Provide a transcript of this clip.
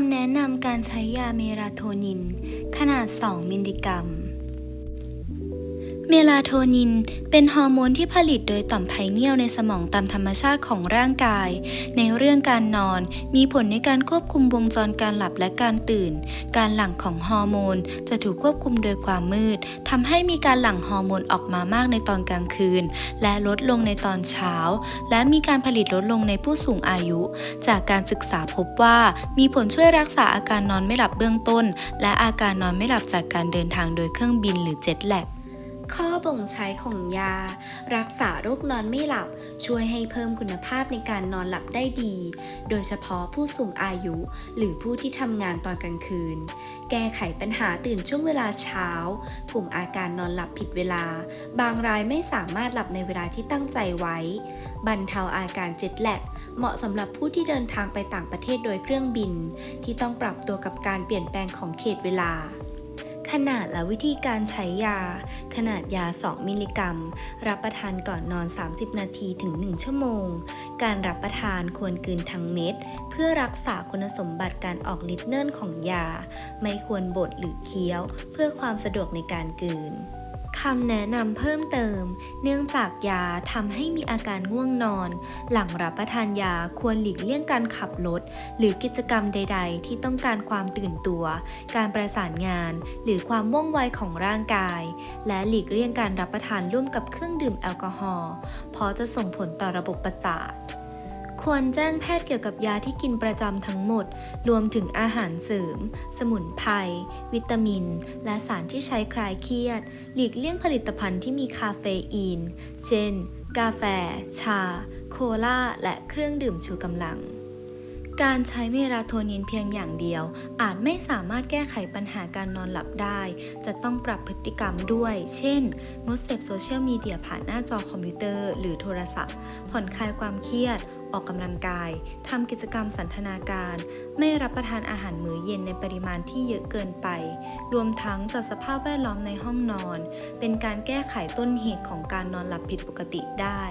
ำแนะนำการใช้ยาเมลาโทนิน ขนาด 2 มิลลิกรัม เมลาโทนินเป็นฮอร์โมนที่ผลิตโดยต่อมไพเนียลในสมองตามธรรมชาติของร่างกาย ในเรื่องการนอนมีผลในการควบคุมวงจรการหลับและการตื่น การหลั่งของฮอร์โมนจะถูกควบคุมโดยความมืดทำให้มีการหลั่งฮอร์โมนออกมามากในตอนกลางคืน และลดลงในตอนเช้า และมีการผลิตลดลงในผู้สูงอายุ จากการศึกษาพบว่ามีผลช่วยรักษาอาการนอนไม่หลับเบื้องต้น และอาการนอนไม่หลับจากการเดินทางโดยเครื่องบินหรือเจ็ตแลก ข้อบ่งใช้ของยา รักษาโรคนอนไม่หลับ ช่วยให้เพิ่มคุณภาพในการนอนหลับได้ดี โดยเฉพาะผู้สูงอายุ หรือผู้ที่ทำงานตอนกลางคืน แก้ไขปัญหาตื่นช่วงเวลาเช้า กลุ่มอาการนอนหลับผิดเวลา บางรายไม่สามารถหลับในเวลาที่ตั้งใจไว้ บรรเทาอาการเจ็ตแลกเหมาะสำหรับผู้ที่เดินทางไปต่างประเทศโดยเครื่องบิน ที่ต้องปรับตัวกับการเปลี่ยนแปลงของเขตเวลา ขนาดและวิธีการใช้ยา ขนาดยา 2 มิลลิกรัม รับประทานก่อนนอน 30 นาทีถึง 1 ชั่วโมง การรับประทานควรกลืนทั้งเม็ด เพื่อรักษาคุณสมบัติการออกฤทธิ์เนิ่นของยา ไม่ควรบดหรือเคี้ยว เพื่อความสะดวกในการกลืน คำแนะนำเพิ่มเติม เนื่องจากยาทำให้มีอาการง่วงนอน หลังรับประทานยาควรหลีกเลี่ยงการขับรถ หรือกิจกรรมใด ๆ ที่ต้องการความตื่นตัว การประสานงาน หรือความว่องไวของร่างกาย และหลีกเลี่ยงการรับประทานร่วมกับเครื่องดื่มแอลกอฮอล์เพราะจะส่งผลต่อระบบประสาท ควรแจ้งแพทย์เกี่ยวกับยาที่กินประจำทั้งหมด รวมถึงอาหารเสริม สมุนไพร วิตามิน และสารที่ใช้คลายเครียด หลีกเลี่ยงผลิตภัณฑ์ที่มีคาเฟอีน เช่น กาแฟ ชา โคลา และเครื่องดื่มชูกำลังการใช้เมลาโทนินเพียงอย่างเดียว อาจไม่สามารถแก้ไขปัญหาการนอนหลับได้ จะต้องปรับพฤติกรรมด้วย เช่น งดเสพโซเชียลมีเดียผ่านหน้าจอคอมพิวเตอร์หรือโทรศัพท์ ผ่อนคลายความเครียด ออกกำลังกายทำกิจกรรมสันทนาการ ไม่รับประทานอาหารมื้อเย็นในปริมาณที่เยอะเกินไป รวมทั้งจัดสภาพแวดล้อมในห้องนอน เป็นการแก้ไขต้นเหตุของการนอนหลับผิดปกติได้